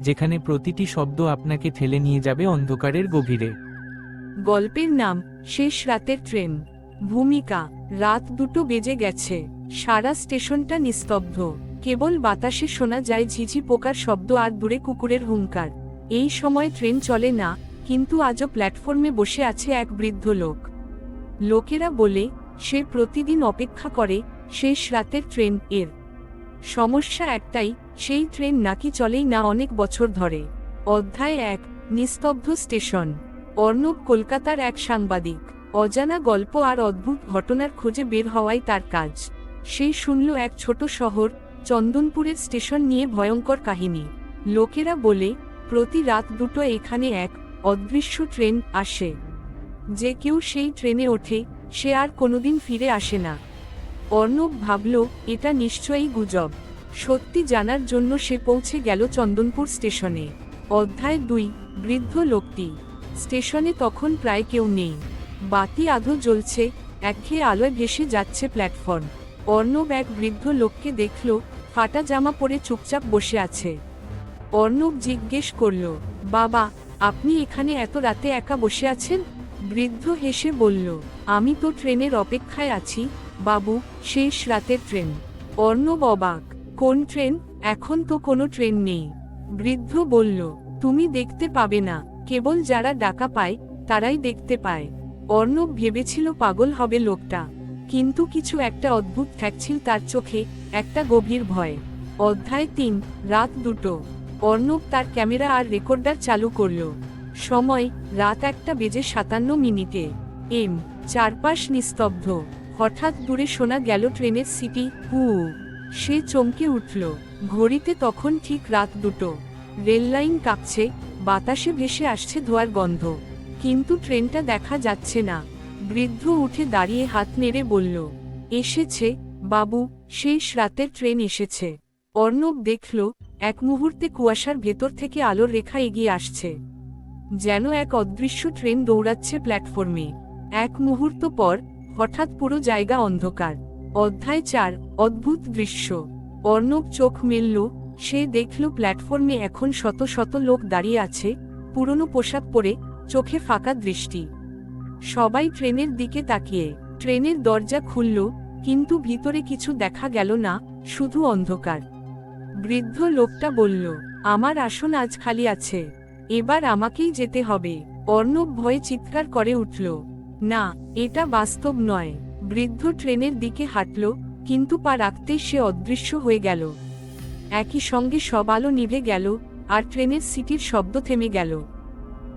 যেখানে প্রতিটি শব্দ আপনাকে ঠেলে নিয়ে যাবে অন্ধকারের গভীরে। গল্পের নাম, শেষ রাতের ট্রেন। ভূমিকা, রাত দুটো বেজে গেছে। সারা স্টেশনটা নিস্তব্ধ। কেবল বাতাসে শোনা যায় ঝিঝি পোকার শব্দ আর দূরে কুকুরের হুঙ্কার এই সময় ট্রেন চলে না, কিন্তু আজও প্ল্যাটফর্মে বসে আছে এক বৃদ্ধ লোক। লোকেরা বলে, সে প্রতিদিন অপেক্ষা করে, শেষ রাতের ট্রেন এর। সমস্যা একটাই, সেই ট্রেন নাকি চলেই না অনেক বছর ধরে। অধ্যায় এক, নিস্তব্ধ স্টেশন। অর্ণব কলকাতার এক সাংবাদিক। অজানা গল্প আর অদ্ভুত ঘটনার খোঁজে বের হওয়াই তার কাজ। সেই শুনল এক ছোট শহর, চন্দনপুরের স্টেশন নিয়ে ভয়ঙ্কর কাহিনী। লোকেরা বলে, প্রতি রাত দুটো এখানে এক অদৃশ্য ট্রেন আসে। যে কেউ সেই ট্রেনে ওঠে, সে আর কোনোদিন ফিরে আসে না। অর্ণব ভাবল, এটা নিশ্চয়ই গুজব। সত্যি জানার জন্য সে পৌঁছে গেল চন্দনপুর স্টেশনে। অধ্যায় দুই, বৃদ্ধ লোকটি। স্টেশনে তখন প্রায় কেউ নেই। বাতি আধো জ্বলছে একঘেয়ে আলোয় ভেসে যাচ্ছে প্ল্যাটফর্ম। অর্ণব এক বৃদ্ধ লোককে দেখল, ফাটা জামা পরে চুপচাপ বসে আছে। অর্ণব জিজ্ঞেস করল, বাবা, আপনি এখানে এত রাতে একা বসে আছেন? বৃদ্ধ হেসে বলল, আমি তো ট্রেনের অপেক্ষায় আছি বাবু, শেষ রাতের ট্রেন। অর্ণব অবাক, কোন ট্রেন? এখন তো কোনো ট্রেন নেই। বৃদ্ধ বলল, তুমি দেখতে পাবে না। কেবল যারা ডাকা পায়, তারাই দেখতে পায়। অর্ণব ভেবেছিল পাগল হবে লোকটা। কিন্তু কিছু একটা অদ্ভুত ঠেকছিল তার চোখে, একটা গভীর ভয়। অধ্যায় তিন, রাত দুটো। অর্ণব তার ক্যামেরা আর রেকর্ডার চালু করল। সময়, রাত একটা বেজে সাতান্ন মিনিটে। এম, চারপাশ নিস্তব্ধ। হঠাৎ দূরে শোনা গেল ট্রেনের সিটি। হু, সে চমকে উঠল। ঘড়িতে তখন ঠিক রাত দুটো। রেললাইন কাঁপছে, বাতাসে ভেসে আসছে ধোয়ার গন্ধ। কিন্তু ট্রেনটা দেখা যাচ্ছে না। বৃদ্ধ উঠে দাঁড়িয়ে হাত নেড়ে বলল, এসেছে, বাবু, শেষ রাতের ট্রেন এসেছে। অর্ণব দেখল, এক মুহূর্তে কুয়াশার ভেতর থেকে আলোর রেখা এগিয়ে আসছে। যেন এক অদৃশ্য ট্রেন দৌড়াচ্ছে প্ল্যাটফর্মে। এক মুহূর্ত পর হঠাৎ পুরো জায়গা অন্ধকার। অধ্যায় চার, অদ্ভুত দৃশ্য। অর্ণব চোখ মেলল, সে দেখল প্ল্যাটফর্মে এখন শত শত লোক দাঁড়িয়ে আছে, পুরনো পোশাক পরে, চোখে ফাঁকা দৃষ্টি। সবাই ট্রেনের দিকে তাকিয়ে, ট্রেনের দরজা খুলল, কিন্তু ভিতরে কিছু দেখা গেল না, শুধু অন্ধকার। বৃদ্ধ লোকটা বলল, আমার আসন আজ খালি আছে, এবার আমাকেই যেতে হবে। অর্ণব ভয়ে চিৎকার করে উঠল। না, এটা বাস্তব নয়। বৃদ্ধ ট্রেনের দিকে হাঁটল, কিন্তু পা রাখতেই সে অদৃশ্য হয়ে গেল। একই সঙ্গে সব আলো নিভে গেল, আর ট্রেনের সিটির শব্দ থেমে গেল।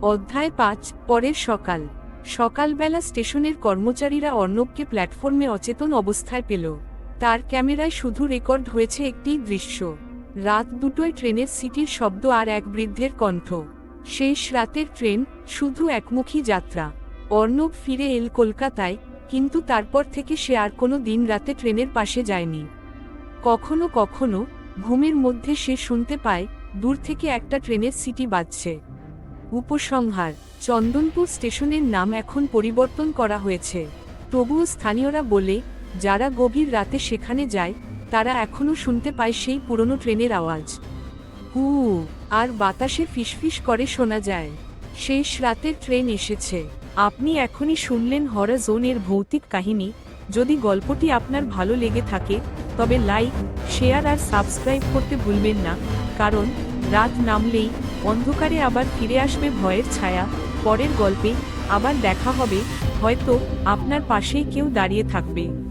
অধ্যায় পাঁচ, পরের সকাল। সকালবেলা স্টেশনের কর্মচারীরা অর্ণবকে প্ল্যাটফর্মে অচেতন অবস্থায় পেল। তার ক্যামেরায় শুধু রেকর্ড হয়েছে একটি দৃশ্য। রাত দুটোয় ট্রেনের সিটির শব্দ আর এক বৃদ্ধের কণ্ঠ। শেষ রাতের ট্রেন, শুধু একমুখী যাত্রা। অর্ণব ফিরে এল কলকাতায়, কিন্তু তারপর থেকে সে আর কোনো দিন রাতে ট্রেনের পাশে যায়নি। কখনো কখনো ঘুমের মধ্যে সে শুনতে পায়, দূর থেকে একটা ট্রেনের সিটি বাজছে। উপসংহার, চন্দনপুর স্টেশনের নাম এখন পরিবর্তন করা হয়েছে। তবুও স্থানীয়রা বলে, যারা গভীর রাতে সেখানে যায়, তারা এখনও শুনতে পায় সেই পুরনো ট্রেনের আওয়াজ। হু আর বাতাসে ফিসফিস করে শোনা যায়। শেষ রাতের ট্রেন এসেছে। আপনি এখনই শুনলেন হরা জোনের ভৌতিক কাহিনী। যদি গল্পটি আপনার ভালো লেগে থাকে, তবে লাইক, শেয়ার আর সাবস্ক্রাইব করতে ভুলবেন না। কারণ, রাত নামলেই অন্ধকারে আবার ফিরে আসবে ভয়ের ছায়া। পরের গল্পে আবার দেখা হবে। হয়তো আপনার পাশেই কেউ দাঁড়িয়ে থাকবে।